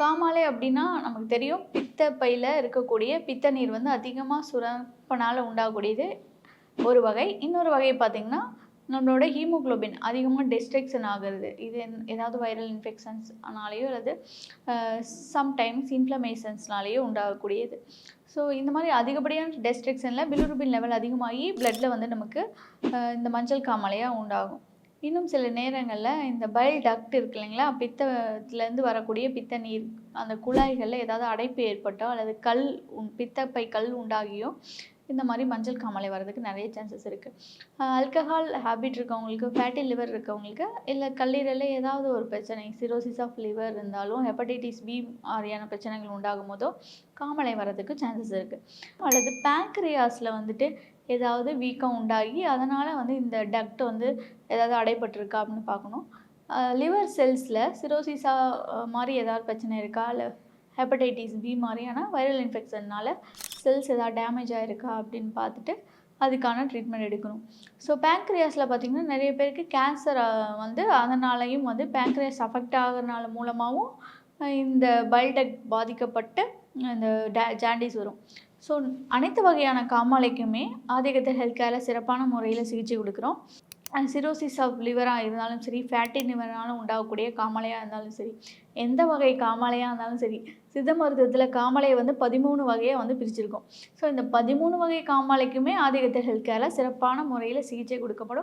காமாலை அப்படின்னா நமக்கு தெரியும் பித்த பையில் இருக்கக்கூடிய பித்த நீர் வந்து அதிகமாக சுரப்பனால் உண்டாகக்கூடியது ஒரு வகை. இன்னொரு வகை பார்த்திங்கன்னா நம்மளோட ஹீமோகுளோபின் அதிகமாக டிஸ்ட்ரக்ஷன் ஆகிறது. இது என்- ஏதாவது வைரல் இன்ஃபெக்ஷன்ஸ்னாலேயோ அல்லது சம்டைம்ஸ் இன்ஃப்ளமேஷன்ஸ்னாலேயோ உண்டாகக்கூடியது. ஸோ இந்த மாதிரி அதிகப்படியான டெஸ்ட்ரக்ஷனில் பிலிருபின் லெவல் அதிகமாகி பிளட்டில் வந்து நமக்கு இந்த மஞ்சள் காமாலையாக உண்டாகும். இன்னும் சில நேரங்களில் இந்த பைல் டக்ட் இருக்கு இல்லைங்களா? பித்தத்துலேருந்து வரக்கூடிய பித்த நீர் அந்த குழாய்களில் ஏதாவது அடைப்பு ஏற்பட்டோ அல்லது கல் உண் பித்தப்பை கல் உண்டாகியோ இந்த மாதிரி மஞ்சள் காமாலை வர்றதுக்கு நிறைய சான்சஸ் இருக்குது ஆல்கஹால் ஹேபிட் இருக்கவங்களுக்கு ஃபேட்டி லிவர் இருக்கவங்களுக்கு இல்லை கல்லீரலில் ஏதாவது ஒரு பிரச்சனை சிரோசிஸ் ஆஃப் லிவர் இருந்தாலும் ஹெப்படைட்டிஸ் பி மாதிரியான பிரச்சனைகள் உண்டாகும் போதோ காமலை வர்றதுக்கு சான்சஸ் இருக்குது அல்லது பேங்க்ரியாஸில் வந்துட்டு ஏதாவது வீக்கம் உண்டாகி அதனால் வந்து இந்த டக்ட் வந்து ஏதாவது அடைபட்டிருக்கா அப்படின்னு பார்க்கணும். லிவர் செல்ஸில் சிரோசிஸா மாதிரி ஏதாவது பிரச்சனை இருக்கா? இல்லை ஹெப்படைட்டிஸ் பி மாதிரியான வைரல் இன்ஃபெக்ஷன்னால் செல்ஸ் ஏதாவது டேமேஜ் ஆகிருக்கா அப்படின்னு பார்த்துட்டு அதுக்கான ட்ரீட்மெண்ட் எடுக்கணும். ஸோ பேங்க்ரியாஸில் பார்த்திங்கன்னா நிறைய பேருக்கு கேன்சர் வந்து அதனாலையும் வந்து பேங்க்ரியாஸ் அஃபெக்ட் ஆகிறனால மூலமாகவும் இந்த பல்டக் பாதிக்கப்பட்டு இந்த டே ஜாண்டிஸ் வரும். ஸோ அனைத்து வகையான காமாலைக்குமே ஆதிக்கத்தில் ஹெல்த் கேரில் சிறப்பான முறையில் சிகிச்சை கொடுக்குறோம். சிரோசிஸ் ஆஃப் லிவராக இருந்தாலும் சரி ஃபேட்டி லிவராலும் உண்டாகக்கூடிய காமாலையாக இருந்தாலும் சரி எந்த வகை காமாலையாக இருந்தாலும் சரி சித்த மருத்துவத்தில் காமாலையை வந்து பதிமூணு வகையாக வந்து பிரிச்சிருக்கோம். ஸோ இந்த பதிமூணு வகை காமாலைக்குமே ஆதிக்கத்தில் ஹெல்த் கேரில் சிறப்பான முறையில் சிகிச்சை கொடுக்கப்படும்.